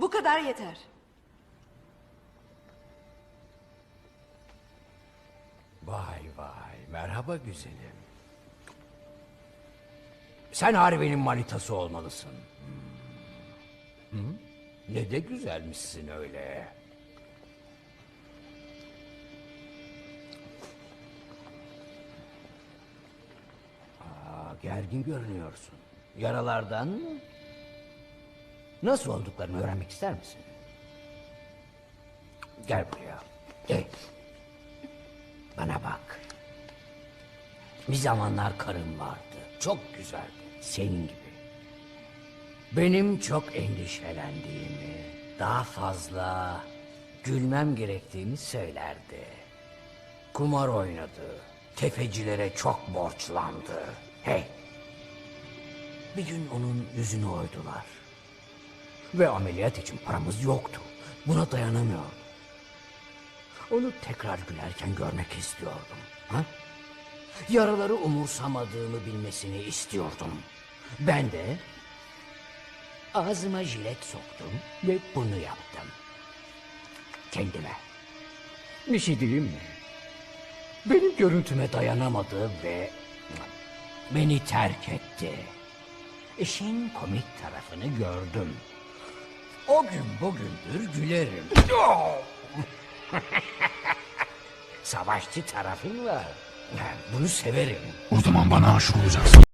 Bu kadar yeter. Vay vay, merhaba güzelim. Sen Harvey'nin manitası olmalısın. Hmm. Hı? Ne de güzelmişsin öyle. Aa, gergin görünüyorsun. Yaralardan mı? Nasıl olduklarını öğrenmek ister misin? Gel buraya. Gel. Bana bak. Bir zamanlar karım vardı. Çok güzeldi. Senin gibi. Benim çok endişelendiğimi, daha fazla gülmem gerektiğini söylerdi. Kumar oynadı. Tefecilere çok borçlandı. Hey. Bir gün onun yüzünü oydular. Ve ameliyat için paramız yoktu. Buna dayanamıyordum. Onu tekrar gülerken görmek istiyordum. Ha? Yaraları umursamadığımı bilmesini istiyordum. Ben de ağzıma jilet soktum ve bunu yaptım. Kendime. Bir şey diyeyim mi? Benim görüntüme dayanamadı ve beni terk etti. İşin komik tarafını gördüm. O gün bugündür gülerim. Savaşçı tarafın var. Bunu severim. O zaman bana aşık olacaksın.